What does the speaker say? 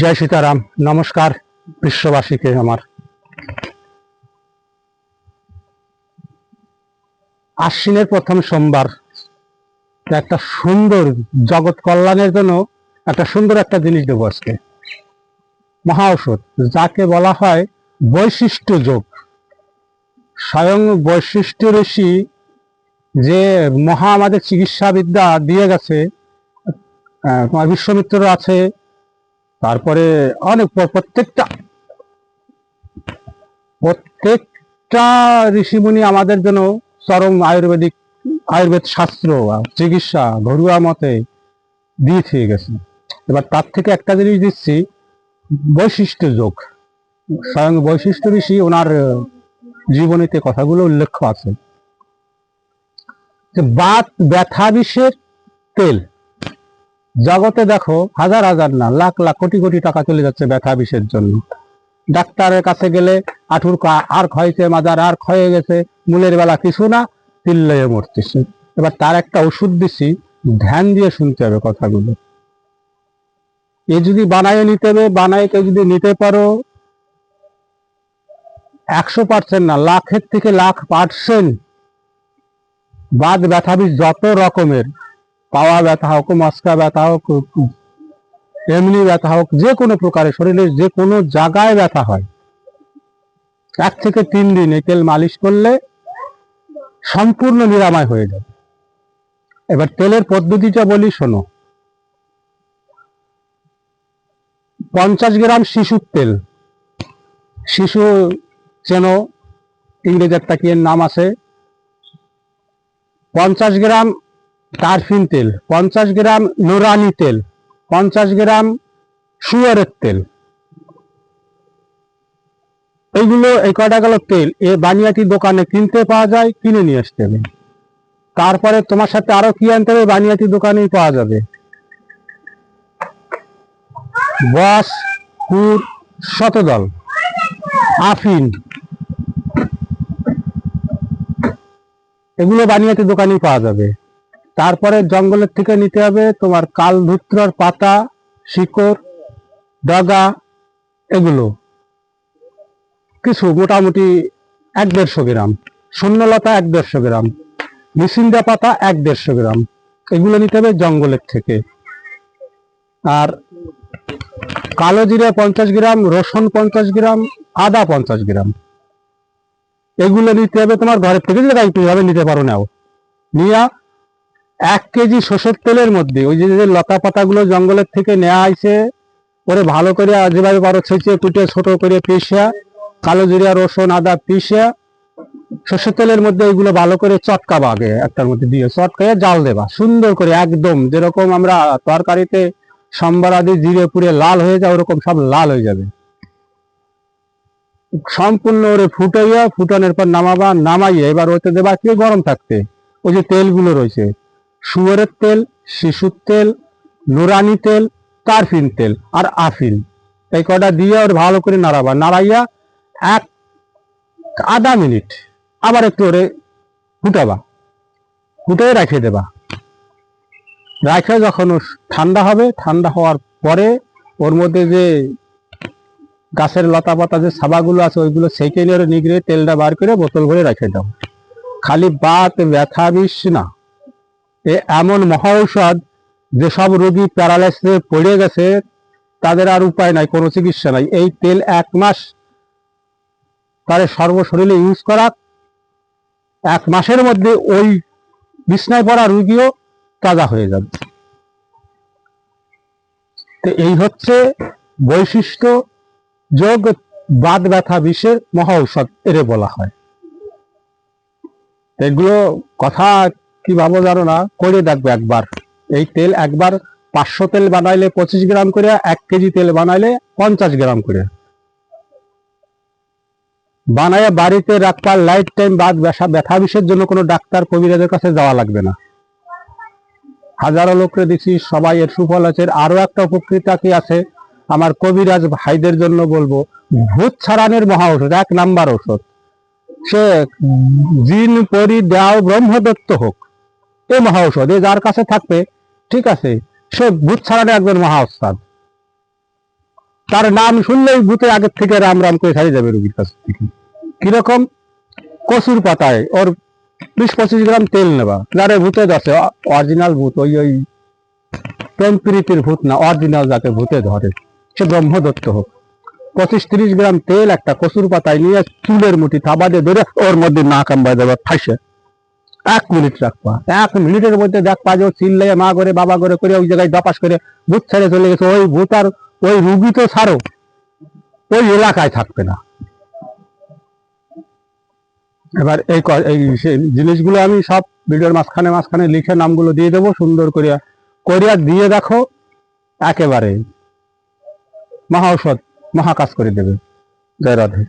জয় সীতারাম, নমস্কার বিশ্ববাসীকে আমার। আশ্বিনের প্রথম সোমবার, একটা সুন্দর জগৎ কল্যাণের জন্য একটা সুন্দর একটা জিনিস দেবো আজকে। মহা ঔষধ, যাকে বলা হয় বৈশিষ্ট্য যোগ। স্বয়ং বৈশিষ্ট্য ঋষি যে মহা আমাদের চিকিৎসা বিদ্যা দিয়ে গেছে তোমার বিশ্বমিত্র আছে তারপরে অনেক প্রত্যেকটা প্রত্যেকটা ঋষিমুনি আমাদের জন্য চরম আয়ুর্বেদিক, আয়ুর্বেদ শাস্ত্র চিকিৎসা ঘরোয়া মতে দিয়ে থেকে গেছে। এবার তার থেকে একটা জিনিস দিচ্ছি, বৈশিষ্ট্য যোগ। স্বয়ং বৈশিষ্ট্য ঋষি, ওনার জীবনীতে কথাগুলো উল্লেখ আছে। যে বাত, ব্যথা বিষের তেল। জগতে দেখো হাজার হাজার না, লাখ লাখ কোটি কোটি টাকা চলে যাচ্ছে ব্যথা বিষের জন্য। ডাক্তারের কাছে গেলে আঠুর আর ক্ষয়ছে মাজার, আর ক্ষয়ে গেছে, মূলের বেলা কিছু না, তিল্লয়ে মরতেছে এবার তার একটা ওষুধ দিছি, ধ্যান দিয়ে শুনতে হবে কথাগুলো। এ যদি বানায় নিতে হবে, বানায় কেউ যদি নিতে পারো, একশো পার্সেন্ট না, লাখের থেকে লাখ পার্সেন্ট। বাদ ব্যথা বিষ যত রকমের। পাওয়া ব্যথা হোক, মস্কা ব্যথা হোক, এমনি ব্যথা হোক, যে কোনো প্রকারের শরীরের যে কোনো জায়গায় ব্যথা হয়। এক থেকে তিন দিন এই তেল মালিশ করলে সম্পূর্ণ নিরাময় হয়ে যাবে। এবার তেলের পদ্ধতিটা বলি, শোনো। পঞ্চাশ গ্রাম শিশুর তেল। শিশু চেনো ইংরেজি একটা কি নাম আছে। পঞ্চাশ গ্রাম টারফিন তেল, পঞ্চাশ গ্রাম নোরানি তেল, পঞ্চাশ গ্রাম শুয়ারের তেল। এইগুলো এই কয়টা গেল তেল? এ বানিয়াটি দোকানে কিনতে পাওয়া যায়, কিনে নিয়ে আসতে হবে। তারপরে তোমার সাথে আরও কি আনতে হবে? বানিয়াটি দোকানেই পাওয়া যাবে। বস, কুর, শতদল, আফিন। এগুলো বানিয়াটি দোকানেই পাওয়া যাবে। তারপরে জঙ্গলের থেকে নিতে হবে তোমার কালধুত্রর পাতা, শিকড়, ডগা, এগুলো। কিছু মোটামুটি এক দেড়শো গ্রাম। শূন্যলতা এক দেড়শো গ্রাম। মিসিন্দা পাতা এক দেড়শো গ্রাম। এগুলো নিতে হবে জঙ্গলের থেকে। আর কালো জিরে পঞ্চাশ গ্রাম, রসুন পঞ্চাশ গ্রাম, আদা পঞ্চাশ গ্রাম। এগুলো নিতে হবে তোমার ঘরের থেকে। একটু ভাবে নিতে পারো, নাও। নিয়া এক কেজি সর্ষের তেলের মধ্যে, ওই যে যে লতা পাতাগুলো জঙ্গলের থেকে নেওয়া আইছে, ওরে ভালো করে যেভাবে পারো ছেঁচে কুটে ছোট করে পিসিয়া কালো জিরা, রসুন, আদা পিসিয়া সর্ষের তেলের মধ্যে ওইগুলো ভালো করে চটকাবা আগে একটার মধ্যে দিয়ে চটকাইয়া জাল দেবা, সুন্দর করে একদম, যেরকম আমরা তরকারিতে সম্বার আদি জিরে পুড়ে লাল হয়ে যায়, ওরকম সব লাল হয়ে যাবে। সম্পূর্ণ ওরে ফুটাইয়া, ফুটানোর পর নামাবা, নামাইয়া, এবার ওতে দেবা কি গরম থাকতে, ওই যে তেলগুলো রয়েছে শুয়োরের তেল, শিশুর তেল, নুরানি তেল তারফিন তেল আর আফিন। এই কটা দিয়ে ওর ভালো করে নাড়াবা। নাড়াইয়া এক আধা মিনিট আবার একটু ওরে ফুটাবা। ফুটে রেখে দেবা। রাখে যখন ঠান্ডা হবে, ঠান্ডা হওয়ার পরে ওর মধ্যে যে গাছের লতা পাতা যে সাবাগুলো আছে, ওইগুলো সেকে নিয়ে নিগড়ে তেলটা বার করে বোতল ভরে রেখে দাও। খালি বাত, ব্যথা, বিষ না। এমন মহা ঔষধ যেসব রোগী প্যারালাইসিসে পড়ে গেছে, তাদের আর উপায় নাই, কোনো চিকিৎসা নাই। এই তেল এক মাস তাদের সর্বশরীরে ইউজ করা, এক মাসের মধ্যে ওই বিছনায় পড়া রুগীও তাজা হয়ে যাবে। তো এই হচ্ছে বৈশিষ্ট্য যোগ বাদ ব্যথা বিষের মহা ঔষধ এরে বলা হয়। এগুলো কথা কি ভাবো জানো না? করে দেখবে একবার। এই তেল একবার পাঁচশো তেল বানাইলে পঁচিশ গ্রাম করে, এক কেজি তেল বানাইলে পঞ্চাশ গ্রাম করে। বানায় বাড়িতে রাখবার লাইফ টাইম বাদ ব্যথা ব্যথা বিষের জন্য কোনো ডাক্তার কবিরাজের কাছে যাওয়া লাগবে না। হাজারো লোককে দেখছি সবাই এর সুফল আছে। আরও একটা উপকৃতা কি আছে? আমার কবিরাজ ভাইদের জন্য বলব, ভূত ছাড়ানোর মহা ঔষধ, এক নাম্বার ঔষধ। সে জিন পরি দেও ব্রহ্মদত্ত হোক এই মহা ঔষধ এ যার কাছে থাকবে, ঠিক আছে, সে ভূত ছাড়ানো একজন মহা ওস্তাদ তার নাম শুনলেই ভূতে আগের থেকে রাম রাম করে ছাড়িয়ে যাবে রুগীর কাছ থেকে। কীরকম? কচুর পাতায়, ওর বিশ পঁচিশ গ্রাম তেল নেবা। যারে ভূতে ধরছে অরিজিনাল ভূত, ওই ওই প্রেম প্রীতির ভূত না অরিজিনাল যাকে ভূতে ধরে, সে ব্রহ্মদত্ত হোক। পঁচিশ তিরিশ গ্রাম তেল একটা কচুর পাতায় নিয়ে চুলের মুঠি থাবা দিয়ে ধরে ওর মধ্যে না কামবায় দেবে ফাঁসে এক মিনিট রাখবা। এক মিনিটের মধ্যে দেখবা যে ও চিল্লাইয়ে মা করে, বাবা করে করে ওই জায়গায় ডপাস করে ভূত ছেড়ে চলে গেছে। ওই ভূত আর ওই রুগী তো ছাড়ো, ওই এলাকায় থাকবে না। এবার এই এই জিনিসগুলো আমি সব ভিডিওর মাঝখানে মাঝখানে লিখে নামগুলো দিয়ে দেবো, সুন্দর করিয়া করিয়া দিয়ে দেখো, একেবারে মহা ঔষধ মহা কাজ করে দেবে। জয় রাধে।